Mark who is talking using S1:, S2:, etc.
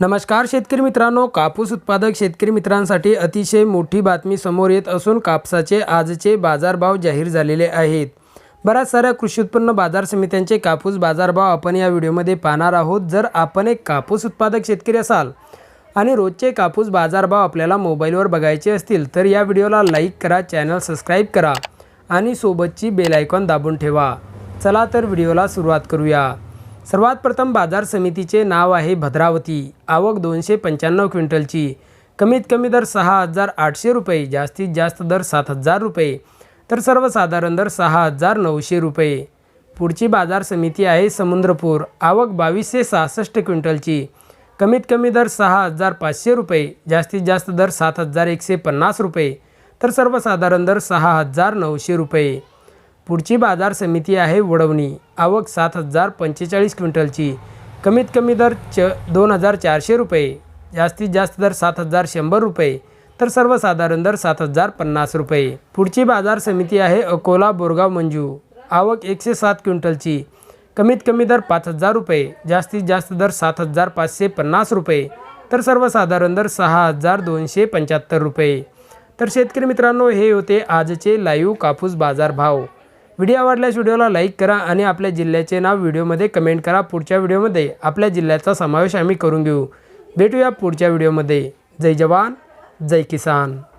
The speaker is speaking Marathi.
S1: नमस्कार शेतकरी मित्रांनो कापूस उत्पादक शेतकरी मित्रांसाठी अतिशय मोठी बातमी समोर येत असून कापसाचे आजचे बाजारभाव जाहीर झालेले आहेत. बऱ्याच साऱ्या कृषी उत्पन्न बाजार समित्यांचे कापूस बाजारभाव आपण या व्हिडिओमध्ये पाहणार आहोत. जर आपण एक कापूस उत्पादक शेतकरी असाल आणि रोजचे कापूस बाजारभाव आपल्याला मोबाईलवर बघायचे असतील तर या व्हिडिओला लाईक करा चॅनल सबस्क्राईब करा आणि सोबतची बेल आयकॉन दाबून ठेवा. चला तर व्हिडिओला सुरुवात करूया. सर्वात प्रथम बाजार समितीचे नाव आहे भद्रावती. आवक दोनशे पंच्याण्णव क्विंटलची. कमीत कमी दर सहा हजार आठशे रुपये जास्तीत जास्त दर सात हजार रुपये. तर सर्वसाधारण दर सहा हजार नऊशे रुपये. पुढची बाजार समिती आहे समुद्रपूर. आवक बावीसशे सहासष्ट क्विंटलची. कमीत कमी दर सहा हजार पाचशे रुपये जास्तीत जास्त दर सात हजार एकशे पन्नास रुपये. तर सर्वसाधारण दर सहा हजार नऊशे रुपये. पुढची बाजार समिती आहे वडवणी. आवक सात हजार पंचेचाळीस क्विंटलची. कमीत कमी दर च दोन हजार चारशे रुपये. जास्तीत जास्त दर सात हजार शंभर रुपये. तर सर्वसाधारण दर सात हजार पन्नास रुपये. पुढची बाजार समिती आहे अकोला बोरगाव मंजू. आवक एकशे सात क्विंटलची. कमीत कमी दर पाच हजार रुपये. जास्तीत जास्त दर सात हजार पाचशे पन्नास रुपये. तर सर्वसाधारण दर सहा हजार दोनशे पंच्याहत्तर रुपये. तर शेतकरी मित्रांनो हे होते आजचे लाईव्ह कापूस बाजार भाव. व्हिडिओ आवडल्यास व्हिडिओला लाईक करा आणि आपल्या जिल्ह्याचे नाव व्हिडिओमध्ये कमेंट करा. पुढच्या व्हिडिओमध्ये आपल्या जिल्ह्याचा समावेश आम्ही करून घेऊ. भेटूया पुढच्या व्हिडिओमध्ये. जय जवान जय किसान.